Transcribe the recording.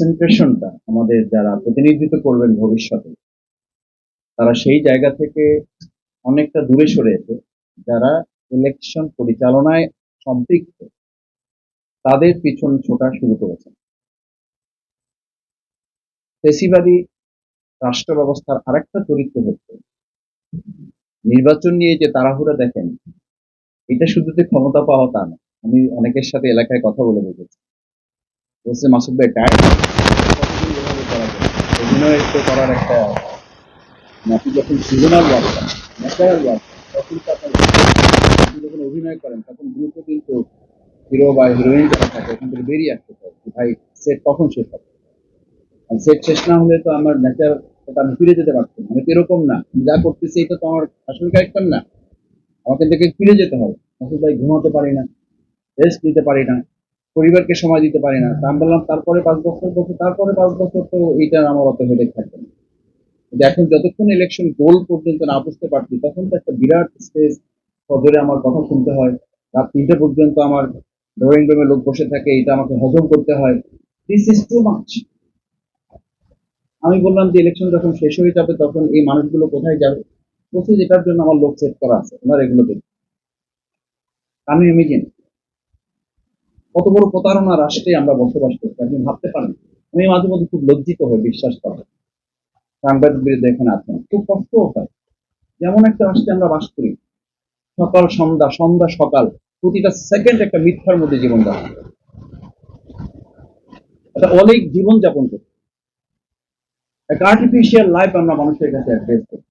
কনসেন্ট্রেশনটা আমাদের যারা প্রতিনিধিত্ব করবেন ভবিষ্যতে, তারা সেই জায়গা থেকে অনেকটা দূরে সরে এসে যারা ইলেকশন পরিচালনায় সম্পৃক্ত, তাদের পিছন ছোটা শুরু করেছেন। ফেসিবাদী রাষ্ট্র ব্যবস্থার আরেকটা চরিত্র হচ্ছে, নির্বাচন নিয়ে যে তাড়াহুড়া দেখেন, এটা শুধু যে ক্ষমতা পাওয়া তা না, আমি অনেকের সাথে এলাকায় কথা বলে দেখেছি। বলছে, মাসুদ ভাই কতদিন এভাবে করা যায়? অভিনয় করার একটা যখন সিজনাল ওয়ার্ক করেন ন্যাচারাল ওয়ার্ক তখন আপনি যখন অভিনয় করেন, তখন কিন্তু হিরো বা হিরোইন যারা থাকে, ওখান থেকে বেরিয়ে আসতে চাই ভাই সেট কখন শেষ হবে? সেট শেষ না হলে তো আমার ন্যাচার আমি ফিরে যেতে পারতাম আমি তো এরকম না। যা করতেছি, এটা তো আমার আসল ক্যারেক্টার না। আমাকে দেখে ফিরে যেতে হবে। মাসুদ ভাই, ঘুমাতে পারি না রেস্ট নিতে পারি না। পরিবারকে সময় দিতে পারি না। তা আমি বললাম, তারপরে পাঁচ বছর বলছে, তারপরে পাঁচ বছর তো এইটার আমার অত হেডেক থাকবে এখন যতক্ষণ ইলেকশন গোল পর্যন্ত না বুঝতে পারছি, তখন তো একটা বিরাট স্টেজ সদরে আমার কথা শুনতে হয়। রাত তিনটে পর্যন্ত আমার ড্রয়িং রুমে লোক বসে থাকে এটা আমাকে হজম করতে হয়। দিস ইজ টু মাচ আমি বললাম যে ইলেকশন যখন শেষ হয়ে যাবে, তখন এই মানুষগুলো কোথায় যাবে? বলছে যেটার জন্য আমার লোক সেট করা আছে, ওনার এগুলো দেখবে। আমি ইমিজিন কত বড় প্রতারণা রাষ্ট্রে আমরা বসবাস করছি আপনি ভাবতে পারেন আমি মাঝে মধ্যে খুব লজ্জিত হয়ে বিশ্বাস করি। সাংবাদিক বিরুদ্ধে এখানে আছেন, খুব কষ্ট হয়। যেমন একটা রাষ্ট্রে আমরা বাস করি, সকাল, সন্ধ্যা সন্ধ্যা, সকাল, প্রতিটা সেকেন্ড একটা মিথ্যার মধ্যে জীবন যাপন একটা অনেক জীবন যাপন করি। একটা আর্টিফিশিয়াল লাইফ আমরা মানুষের কাছে অ্যাড্রেস করি।